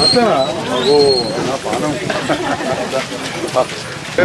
అంతేనా ఓ నా పానం. ఏ,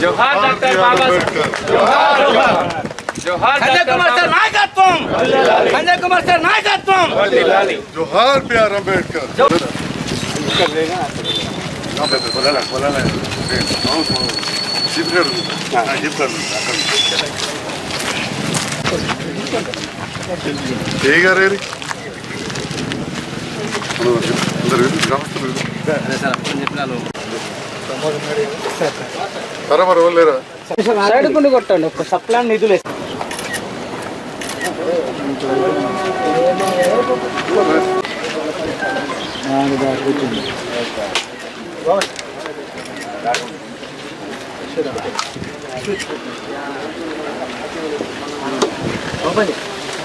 జోహార్ డాక్టర్ బాబా అంబేద్కర్. జోహార్ సంజయ్ కుమార్ సార్ నాయకత్వం సంజయ్ కుమార్ సార్ నాయకత్వం జోహార్ బిఆర్ అంబేద్కర్ చెప్తాడు చెప్తాడు ఏ గారు సైడ్ కుండి కొట్టండి ఒక సప్లాన్ నిధులు వేసి.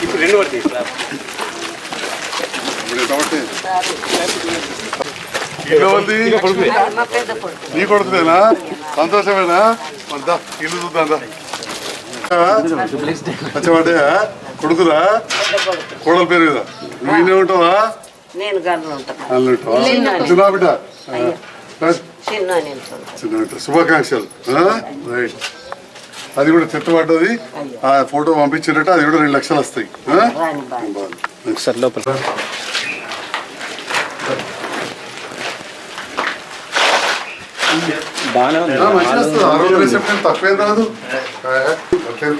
ఇప్పుడు నీ కొడుకునేనా సంతోషమేనా? అంతా ఇల్లు చూద్దాం పచ్చవాడే? కొడుకురా కోడల పేరు కదా నువ్వు ఇన్నే ఉంటావా నేను చిన్న బిడ్డ చిన్న బిడ్డ శుభాకాంక్షలు ఆ? రైట్ అది కూడా చెత్తపడ్డది ఆ ఫోటో పంపించినట్టు అది కూడా రెండు లక్షలు వస్తాయి. సార్ లోపల బాగానే ఉంది తక్కువేం రాదు ఆ, అట్లేం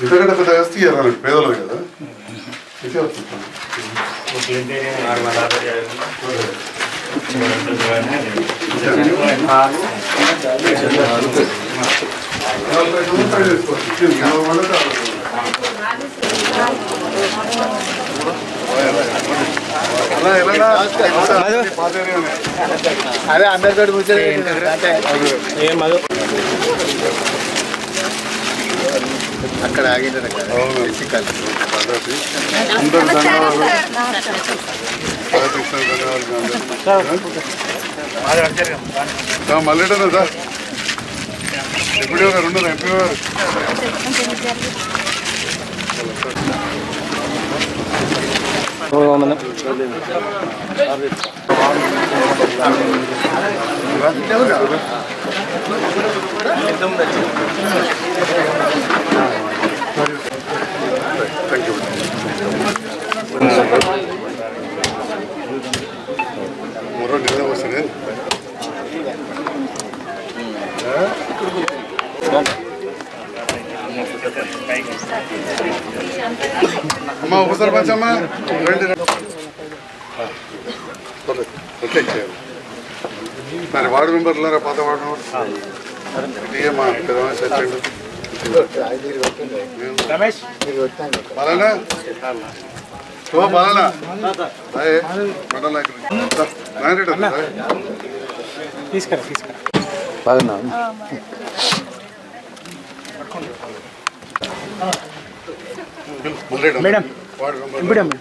ఇంతకంటే పెద్ద వస్తే ఇవ్వాలి పేదలు కదా. ఇదే. అదే అందరితో కూర్చొని ఏం మధు? అక్కడ. పద్ధతి. అందరూ ధన్యవాదాలు ధన్యవాదాలు మళ్ళీ సార్ ఎప్పుడు గారు ఉన్నారు ఎంపీ గారు. థ్యాంక్ యూ మరో నిన్న వస్తుంది అమ్మ ఉప సర్పంచ్ అమ్మ రండి రండి. ఆ, పర్లేదు. ఓకే, చేయాలి. మరి వార్డు మెంబర్లారా పాత వార్డు మెంబర్ ఇదే మా పెద్దవాళ్ళ చచ్చిండు రమేష్ బాలనా ఓ బాలనా హాయ్ మండల నాయకుడు నాయకుడు తీసుకురా తీసుకురా మల్లేడు మేడం. ఇప్పుడమ్మ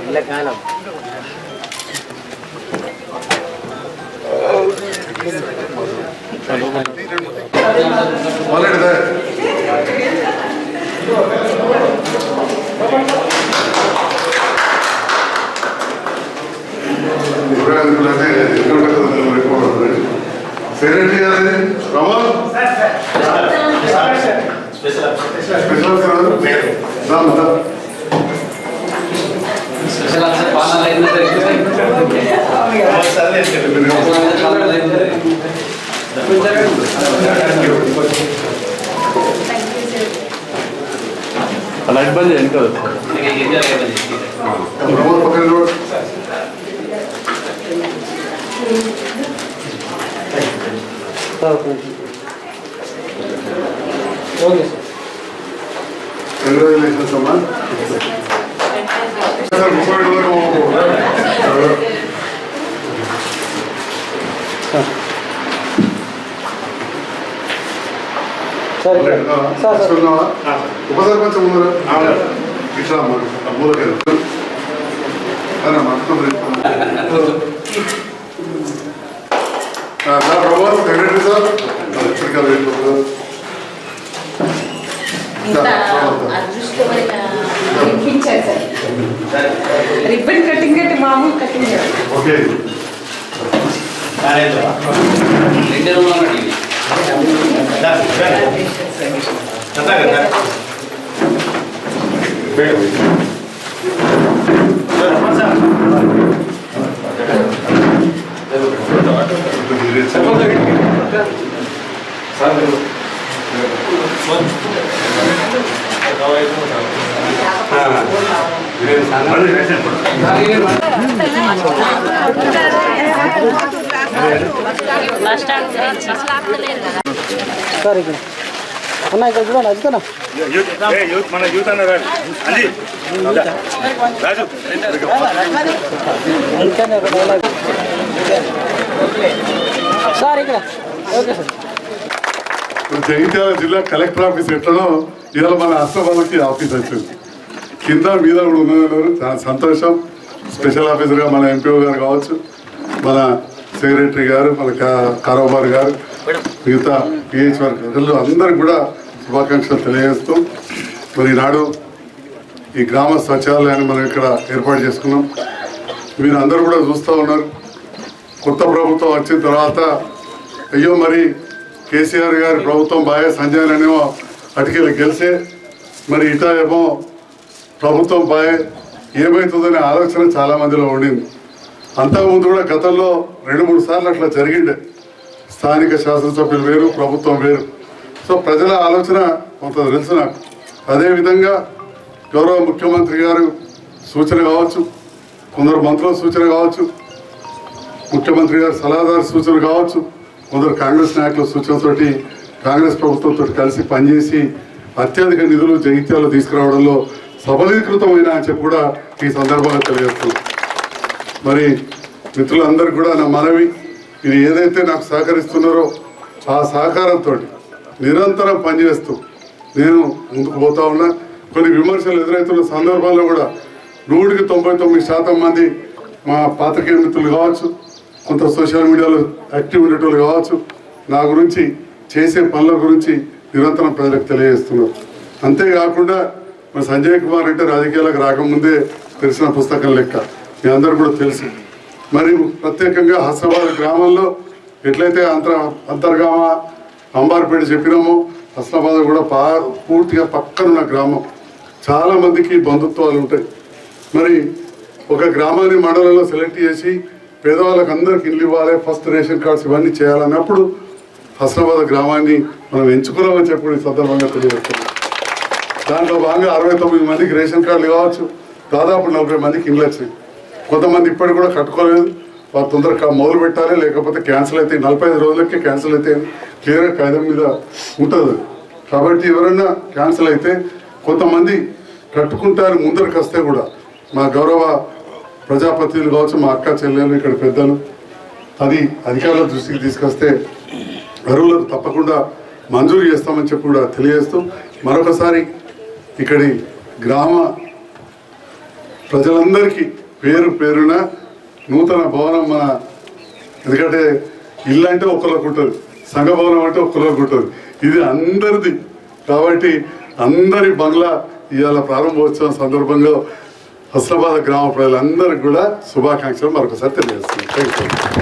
ఇళ్ళ కాలం మొదలెడదా లైట్ బంద్ చేయండి కదా ప్రమోద్ పక్కన చూడు. కంగ్రాచులేషన్స్ అమ్మా ఉప సర్పంచ్ ముందర ఇట్లా అమ్మా ప్రభావం సెక్రటరీ సార్ వినిపించారు సార్ రిబ్బన్ కటింగ్ అంటే మామూలు కటింగ్ కాదు. ఓకే రెండు సార్ ఇక్కడ. అన్న ఇక్కడ చూడండి అదికనా మన యూత్ అన్న రాజు సార్ ఇక్కడ ఓకే సార్ జగిత్యాల జిల్లా కలెక్టర్ ఆఫీస్ ఎట్లనో ఇవాళ మన అస్తమాలకి ఆఫీస్ వచ్చింది. కింద మీద కూడా ఉన్నారు చాలా సంతోషం. స్పెషల్ ఆఫీసర్గా మన ఎంపీఓ గారు కావచ్చు మన సెక్రటరీ గారు మన కా- కారోబార్ గారు మిగతా పిహెచ్ వర్కర్లు అందరికి కూడా శుభాకాంక్షలు తెలియజేస్తూ మరి ఈనాడు ఈ గ్రామ సచివాలయాన్ని మనం ఇక్కడ ఏర్పాటు చేసుకున్నాం. మీరు అందరూ కూడా చూస్తూ ఉన్నారు. కొత్త ప్రభుత్వం వచ్చిన తర్వాత అయ్యో మరి కేసీఆర్ గారి ప్రభుత్వం బాగా సంజయ్ అనేమో అటుకెళ్ళి గెలిచే మరి ఇట ఏమో ప్రభుత్వం బాగా ఏమవుతుందనే ఆలోచన చాలా మందిలో ఉండింది. అంతకుముందు కూడా గతంలో రెండు మూడు సార్లు అట్లా జరిగిండే. స్థానిక శాసనసభ్యులు వేరు ప్రభుత్వం వేరు. సో ప్రజల ఆలోచన కొంత తెలుసు నాకు. అదేవిధంగా గౌరవ ముఖ్యమంత్రి గారు సూచన కావచ్చు కొందరు మంత్రుల సూచన కావచ్చు ముఖ్యమంత్రి గారు సలహాదారు సూచన కావచ్చు కొందరు కాంగ్రెస్ నాయకుల సూచనతోటి కాంగ్రెస్ ప్రభుత్వంతో కలిసి పనిచేసి అత్యధిక నిధులు జగిత్యాలు తీసుకురావడంలో సబలీకృతమైన అని చెప్పి కూడా ఈ సందర్భంగా తెలియజేస్తున్నాం. మరి మిత్రులందరికీ కూడా నా మనవి ఇది ఏదైతే నాకు సహకరిస్తున్నారో ఆ సహకారంతో నిరంతరం పనిచేస్తూ నేను ముందుకు పోతా ఉన్నా. కొన్ని విమర్శలు ఎదురవుతున్న సందర్భాల్లో కూడా నూటికి తొంభై తొమ్మిది శాతం మంది మా పాత్రికేయ మిత్రులు కావచ్చు కొంత సోషల్ మీడియాలో యాక్టివ్ ఉండేటోళ్ళు కావచ్చు. నా గురించి చేసే పనుల గురించి నిరంతరం ప్రజలకు తెలియజేస్తున్నారు. అంతేకాకుండా మన సంజయ్ కుమార్ అంటే రాజకీయాలకు రాకముందే తెలిసిన పుస్తకం లెక్క. మీ అందరూ కూడా తెలుసు. మరి ప్రత్యేకంగా హస్నాబాద్ గ్రామంలో ఎట్లయితే అంతర్ అంతర్గామ అంబార్పేట చెప్పినామో హస్నాబాద్ కూడా పా పూర్తిగా పక్కనున్న గ్రామం. చాలా మందికి బంధుత్వాలు ఉంటాయి. మరి ఒక గ్రామాన్ని మండలంలో సెలెక్ట్ చేసి పేదవాళ్ళకి అందరికి ఇల్లు ఇవ్వాలి ఫస్ట్ రేషన్ కార్డ్స్ ఇవన్నీ చేయాలన్నప్పుడు హస్నాబాద్ గ్రామాన్ని మనం ఎంచుకున్నామని చెప్పి ఈ సందర్భంగా తెలియజేస్తున్నాం. దాంట్లో భాగంగా అరవై తొమ్మిది మందికి రేషన్ కార్డులు కావచ్చు దాదాపు నలభై మందికి ఇల్లు వచ్చినాయి. కొంతమంది ఇప్పటికి కూడా కట్టుకోలేదు వారు తొందరగా మొదలు పెట్టాలి లేకపోతే క్యాన్సిల్ అయితే నలభై ఐదు రోజులకి క్యాన్సిల్ అయితే క్లియర్గా కాగితం మీద ఉంటుంది. కాబట్టి ఎవరైనా క్యాన్సిల్ అయితే కొంతమంది కట్టుకుంటారు ముందరికి వస్తే కూడా. మా గౌరవ ప్రజాప్రతినిధులు కావచ్చు మా అక్క చెల్లెలు ఇక్కడ పెద్దలు అది అధికారుల దృష్టికి తీసుకొస్తే అరువులకు తప్పకుండా మంజూరు చేస్తామని చెప్పి కూడా తెలియజేస్తూ మరొకసారి ఇక్కడి గ్రామ ప్రజలందరికీ పేరు పేరున నూతన భవనం మన ఎందుకంటే ఇల్లు అంటే ఒక్కరికి ఉంటుంది సంఘ భవనం అంటే ఒక్కరికి ఉంటుంది. ఇది అందరిది. కాబట్టి అందరి బంగ్లా ఇవాళ ప్రారంభోత్సవం సందర్భంగా హస్నాబాద్ గ్రామ ప్రజలందరికీ కూడా శుభాకాంక్షలు. మరొకసారి తెలియజేస్తున్నాను థ్యాంక్ యూ